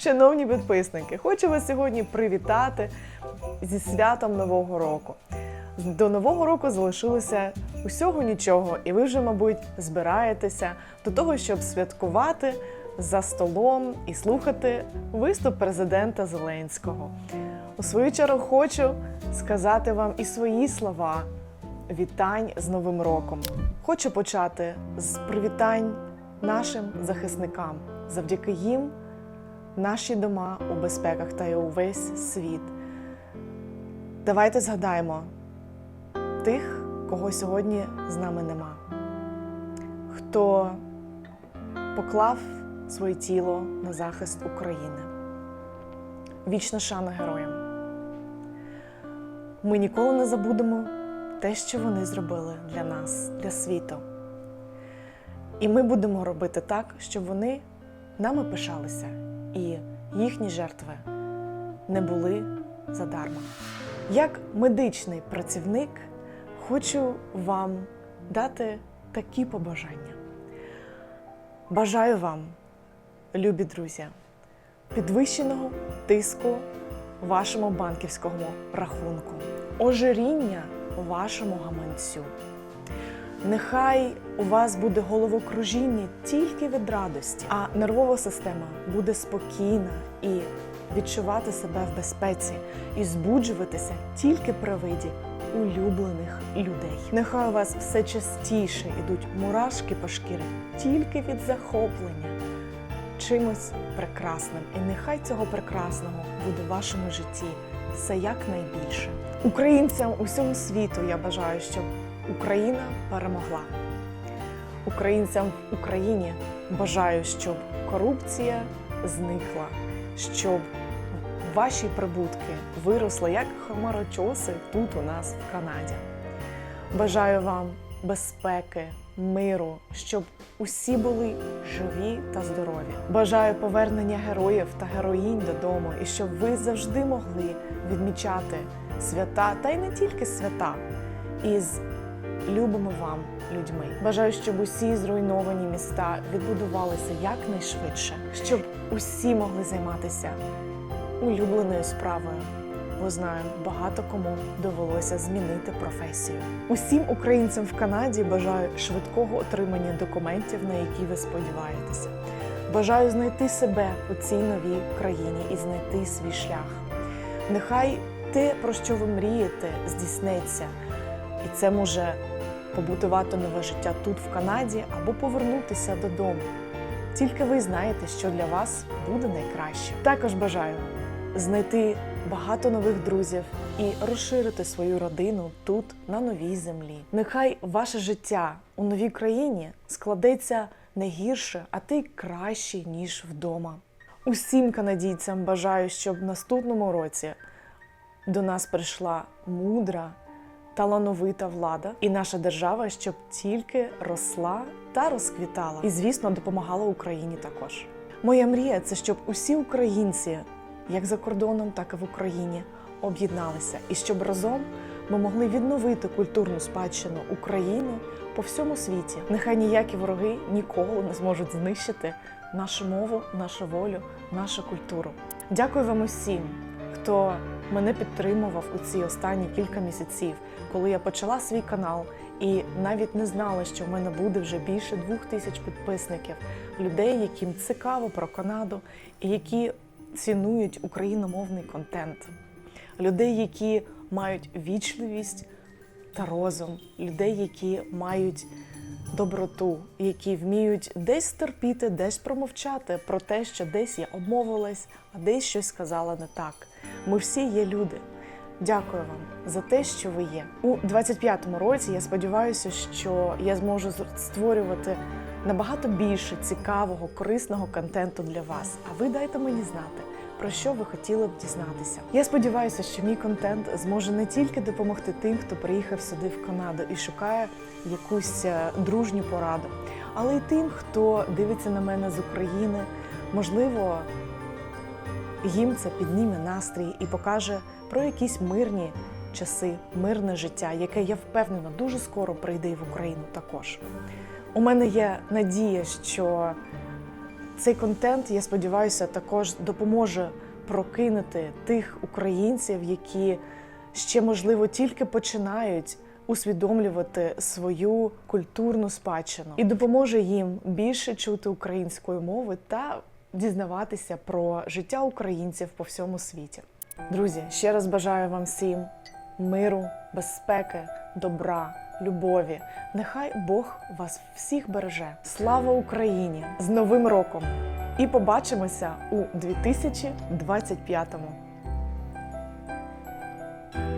Шановні підписники, хочу вас сьогодні привітати зі святом Нового року. До Нового року залишилося усього нічого, і ви вже, мабуть, збираєтеся до того, щоб святкувати за столом і слухати виступ президента Зеленського. У свою чергу хочу сказати вам і свої слова вітань з Новим роком. Хочу почати з привітань нашим захисникам. Завдяки їм наші дома у безпеках та й увесь світ. Давайте згадаємо тих, кого сьогодні з нами нема, хто поклав своє тіло на захист України. Вічна шана героям. Ми ніколи не забудемо те, що вони зробили для нас, для світу. І ми будемо робити так, щоб вони нами пишалися, і їхні жертви не були задарма. Як медичний працівник хочу вам дати такі побажання. Бажаю вам, любі друзі, підвищеного тиску вашому банківському рахунку, ожиріння вашому гаманцю. Нехай у вас буде головокружіння тільки від радості, а нервова система буде спокійна і відчувати себе в безпеці і збуджуватися тільки при виді улюблених людей. Нехай у вас все частіше йдуть мурашки по шкірі тільки від захоплення чимось прекрасним. І нехай цього прекрасного буде в вашому житті все якнайбільше. Українцям усьому світу я бажаю, щоб Україна перемогла. Українцям в Україні бажаю, щоб корупція зникла, щоб ваші прибутки виросли як хмарочоси тут у нас в Канаді. Бажаю вам безпеки, миру, щоб усі були живі та здорові. Бажаю повернення героїв та героїнь додому, і щоб ви завжди могли відмічати свята, та й не тільки свята, із любими вам людьми. Бажаю, щоб усі зруйновані міста відбудувалися якнайшвидше, щоб усі могли займатися улюбленою справою. Бо знаю, багато кому довелося змінити професію. Усім українцям в Канаді бажаю швидкого отримання документів, на які ви сподіваєтеся. Бажаю знайти себе у цій новій країні і знайти свій шлях. Нехай те, про що ви мрієте, здійснеться, і це може побутувати нове життя тут, в Канаді, або повернутися додому. Тільки ви знаєте, що для вас буде найкраще. Також бажаю знайти багато нових друзів і розширити свою родину тут, на новій землі. Нехай ваше життя у новій країні складеться не гірше, а ти краще, ніж вдома. Усім канадійцям бажаю, щоб в наступному році до нас прийшла мудра, талановита влада, і наша держава, щоб тільки росла та розквітала. І, звісно, допомагала Україні також. Моя мрія це щоб усі українці, як за кордоном, так і в Україні, об'єдналися, і щоб разом ми могли відновити культурну спадщину України по всьому світі. Нехай ніякі вороги ніколи не зможуть знищити нашу мову, нашу волю, нашу культуру. Дякую вам усім, хто мене підтримував у ці останні кілька місяців, коли я почала свій канал і навіть не знала, що в мене буде вже більше двох тисяч підписників, людей, яким цікаво про Канаду і які цінують україномовний контент, людей, які мають вічливість та розум, людей, які мають доброту, які вміють десь терпіти, десь промовчати про те, що десь я обмовилась, а десь щось сказала не так. Ми всі є люди. Дякую вам за те, що ви є. У 25-му році я сподіваюся, що я зможу створювати набагато більше цікавого, корисного контенту для вас. А ви дайте мені знати, про що ви хотіли б дізнатися. Я сподіваюся, що мій контент зможе не тільки допомогти тим, хто приїхав сюди в Канаду і шукає якусь е, дружню пораду, але й тим, хто дивиться на мене з України, можливо, їм це підніме настрій і покаже про якісь мирні часи, мирне життя, яке я впевнена дуже скоро прийде і в Україну також. У мене є надія, що Цей контент, я сподіваюся, також допоможе прокинути тих українців, які ще можливо тільки починають усвідомлювати свою культурну спадщину, і допоможе їм більше чути української мови та дізнаватися про життя українців по всьому світі. Друзі, ще раз бажаю вам всім миру, безпеки, добра, любові. Нехай Бог вас всіх береже. Слава Україні! З Новим роком! І побачимося у 2025